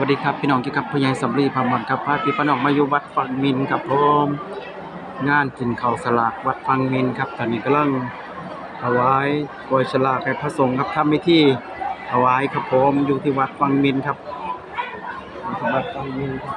วัสดีครับพี่น้องที่กับพญายสำลีพามอนครับพาพี่พี่น้องมาอยู่วัดฟังมินครับผมงานกินข้าวสลากวัดฟังมินครับตอนนี้กำลังถวายกวยสลากให้พระสงฆ์ครับทำพิธีถวายครับผมอยู่ที่วัดฟังมินครับอยู่ที่วัดฟังมินครับ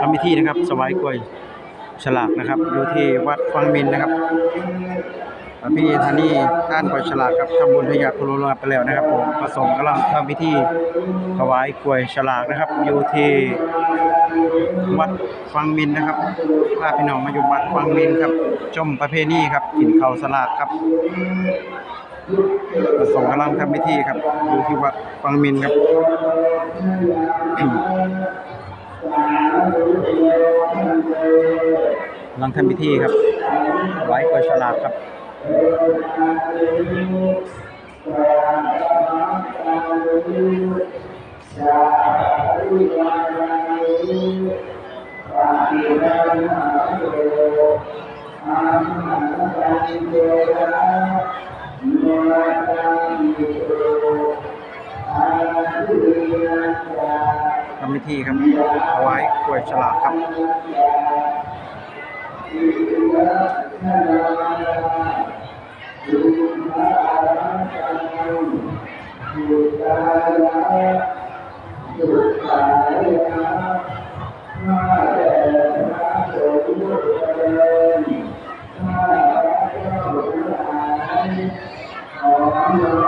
ทำพิธีนะครับสวายกล้วย ฉลากนะครับ อยู่ที่วัดฟังมินนะครับพี่ท่านนี้ท่านกล้วยฉลากครับทำบุญทยาคุโรลาไปแล้วนะครับผมประสงค์กำลังทำพิธีถวายกล้วยฉลากนะครับ อยู่ที่วัดฟังมินนะครับพาพี่น้องมาอยู่วัดฟังมินครับชมประเพณีครับกินข้าวสลากครับประสงค์กำลังทำพิธีครับ อยู่ที่วัดฟังมินครับ กำลังทำพิธีครับ ไว้กอยฉลากครับ ทำพิธีครับเอาไว้กล้วยฉลากครับอ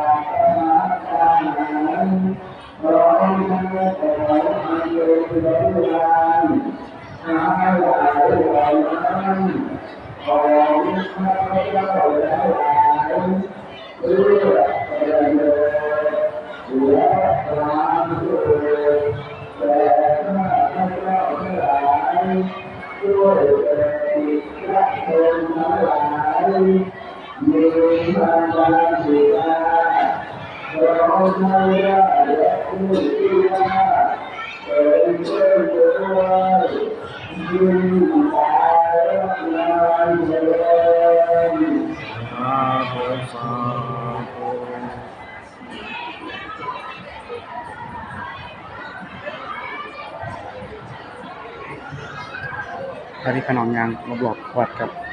ยางมาบอกวัดครับ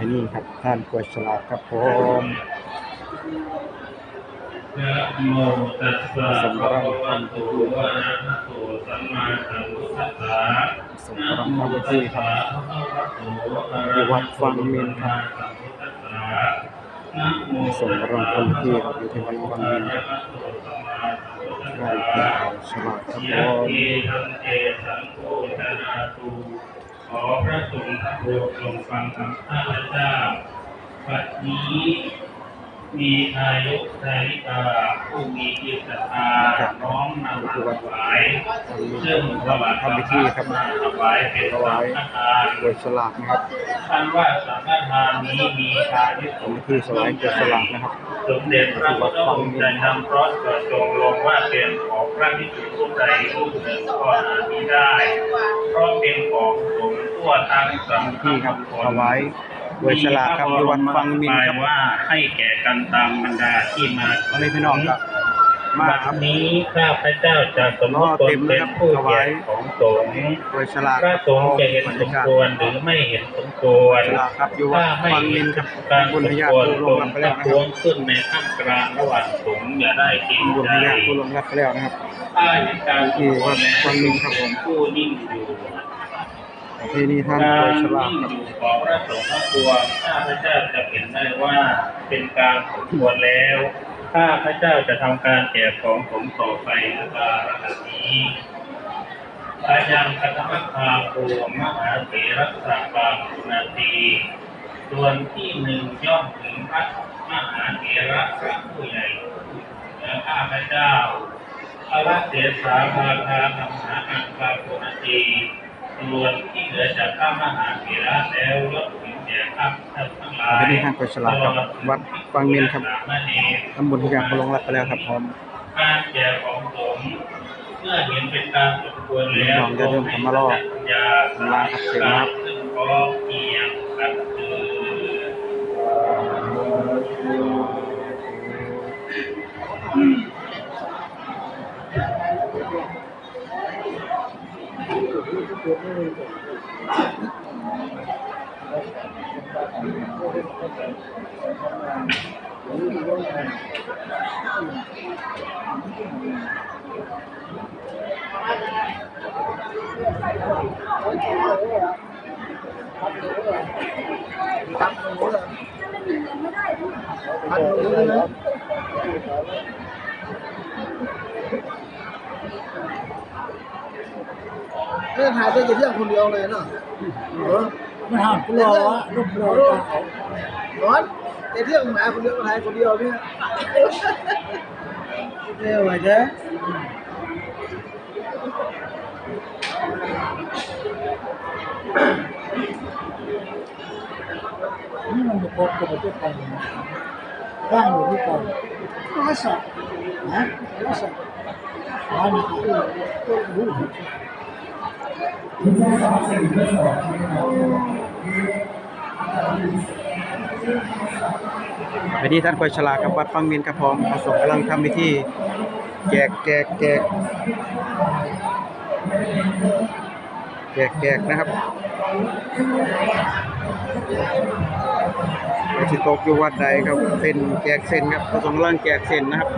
ประเพณีครับท่านกวยฉลากครับผมนะโมตัสสะภะคะวะโตอะระหะโตสัมมาสัมพุทธัสสะนะโมตัสสะภะคะวะอะระหะโตสัมมาสัมพุทธัสสะนะโมส่งกำลังทำที่ครับอยู่ที่วัดฟังมินครับไหว้พระฉลาดครับผม เททันเตสังโฆชนาตุขอพระสงฆ์ทั้งปวงจงฟังคำข้าพเจ้าบัดนี้มีอายุสาริกาผู้มีจิตศรัทธาน้อมนำมาถวายซึ่งถวายทำพิธีครับถวายเป็นถวายทานโดยฉลากนะครับท่านว่าสังฆทานนี้มีอายุสทำพิธีสลายโดยฉลากนะครับ สมเด็จพระพุทธองค์ได้นำเพราะเกิดทรงลงว่าเป็นของ พระภิกษุรูปใดรูปหนึ่งก็หามิได้ เพราะเป็นของสงฆ์ทั่วทั้งสังฆที่ครับถวายโดยฉลากครับอยู่วัดฟังมินครับว่าให้แก่กันตามบรรดาที่มาตอนนี้พี่น้องครับ มาบัดครับนี้ข้าพเจ้าจะสมมติตนเป็นผู้แก่ของสงฆ์โดยฉลากพระสงฆ์จะเห็นบรรสยามกาศควรหรือไม่เห็นสมควรฉลากครับอยู่วัดถ้าไม่ฟังมิเห็นนครับการบุญสพมญาควรผู้ตลงนรับไปปแล้วระนะคท้วรับงขึ้นในท่ามกลางระหว่างสงฆ์อย่าได้เกรงบุญใจพญาผู้ลงรับไปแล้วนะครับถ้าเห็นการสมควรแล้วฟังมินครับผมผู้นิ่งอยู่ประเพณีท่านกาโดรยฉลากนิ่งครับอยู่ของพระสงฆ์ทั้งปวงข้าพเจ้าจะเห็นได้ว่าเป็นการสมควรแล้ว ข้าพระเจ้าจะทำการแจกของผมต่อไปนการระนี้อายังคตมคาภูมหาเถรสาบางสุนาตีส่วนที่หนึ่งย่อมถึงพระมหาเถระพระผู้ใหญ่และข้าพระเจ้าพระเถสาภาคาธรรมหาอังคาภูนาตีส่วนที่เหลือจากข้ามหาเถระแล้วยก ถึงแก่ข้าท่านทั้งหลายประเพณีทางกฤษฎาครับวัดฟังมินครับสามเณรตำบลพญาผู้ลงรับไปแล้วครับพร้อมการแจกของสงฆ์เมื่อเห็นเป็นการสมควรแล้วน้องจะเริ่มทำมารอบยาลาครับเสร็จแล้วครับซึ่งพร้อม เพียงกันคือไม่ถ่ายได้จะเที่ยงคนเดียวเลยเนาะเออไม่ห้ามกลัววะลูกโดนร้อนจะเที่ยงหมาคนเดียวก็ถ่ายคนเดียวเนี่ย เร็วไปเจ้นี่มันบุกกับประเทศไไปที่ท่านคอยฉลากับวัดฟังมินครับพอมผสมกำลังทำพิธีแจกแจกแจกแจกแจกนะครับไปที่ตกอยู่วัดใดครับเส้นแจกเส้นครับผสมกำลังแจกเส้นนะครับ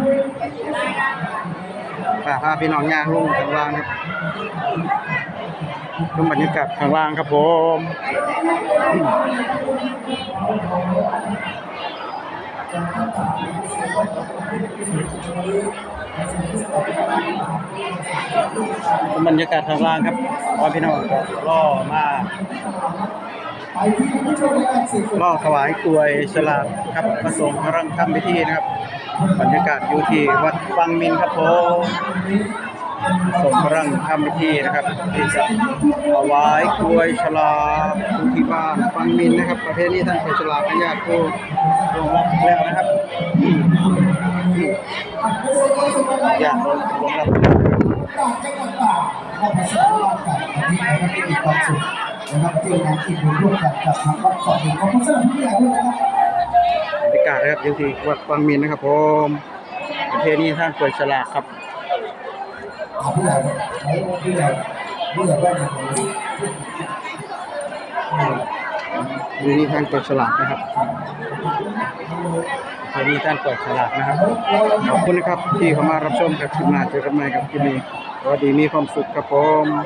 พาพี่น้องย่างลงข้างล่างครับ ดูบรรยากาศข้างล่างครับผมบรรยากาศข้างล่างครับว่าพี่น้องก็ล่อมาล่อถวายกลวยฉลากครับประสงค์กำลังทำพิธีนะครับ บรรยากาศอยู่ที่วัดฟังมินครับผม สงฆ์กำลังทำพิธีนะครับที่จะถวายกลวยฉลากอยู่ที่บ้านฟังมินนะครับ ประเภทนี้ท่านเป็นฉลากญาติผู้ลงรับแล้วนะครับอืมอืมญาติลงรับแล้วได้ภาษาลาวกันที่เราได้มีความสุขนะครับที่งานที่อยู่ร่วมกันกับทางวัดเกาะเองขอบคุณสำหรับที่อยากด้วยนะครับบรรยากาศนะครับอยู่ที่วัดฟังมินนะครับผมประเพณีท่านเปิดฉลากครับ ผู้ใหญ่เอาผู้ใหญ่ผู้ใหญ่บ้านอย่างนี้ประเพณีท่านกดฉลากนะครับสวัสดีท่านกดฉลากนะครับ ขอบคุณนะครับที่เข้ามารับชมกับทีมงานเจอกันใหม่กับทีมนี้สวัสดีมีความสุขครับผม